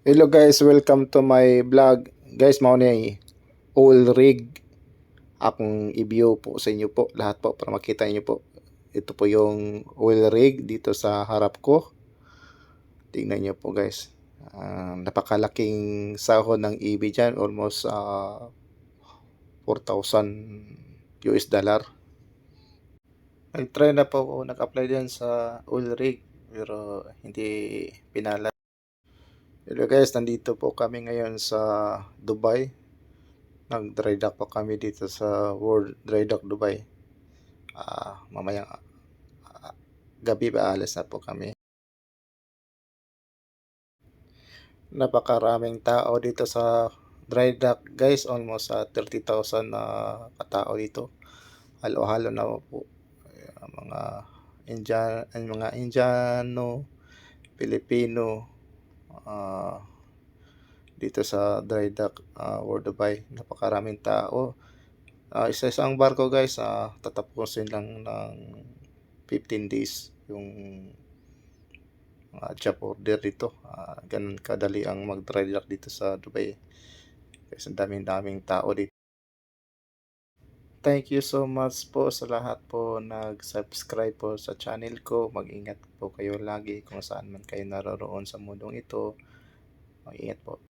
Hello guys, welcome to my vlog. Guys, mao ni oil rig akong i-view po sa inyo po lahat po para makita niyo po. Ito po yung oil rig dito sa harap ko. Tingnan niyo po guys. Ah, napakalaking sahod ng EV dyan. Almost ah, 4,000 US dollar. Nag-try na po ako nag-apply dyan sa oil rig pero hindi pinala. Hello guys, nandito po kami ngayon sa Dubai. Nag-dry dock po kami dito sa World Dry Dock Dubai. Ah, mamayang ah, gabi ba alas na po kami. Napakaraming tao dito sa dry dock guys, almost sa 30,000 na katao dito. Halo-halo na po mga Indian, mga Indiano, Pilipino, ah, dito sa dry dock ah, World Dubai. Napakaraming tao. Ah, isa-isang barko guys, ah, tatapusin lang ng 15 days yung mga job order dito. Ah, ganun kadali ang mag-dry dock dito sa Dubai. Kasi daming-daming tao dito. Thank you so much po sa lahat po nag-subscribe po sa channel ko. Mag-ingat po kayo lagi kung saan man kayo naroroon sa mundong ito. Mag-ingat po.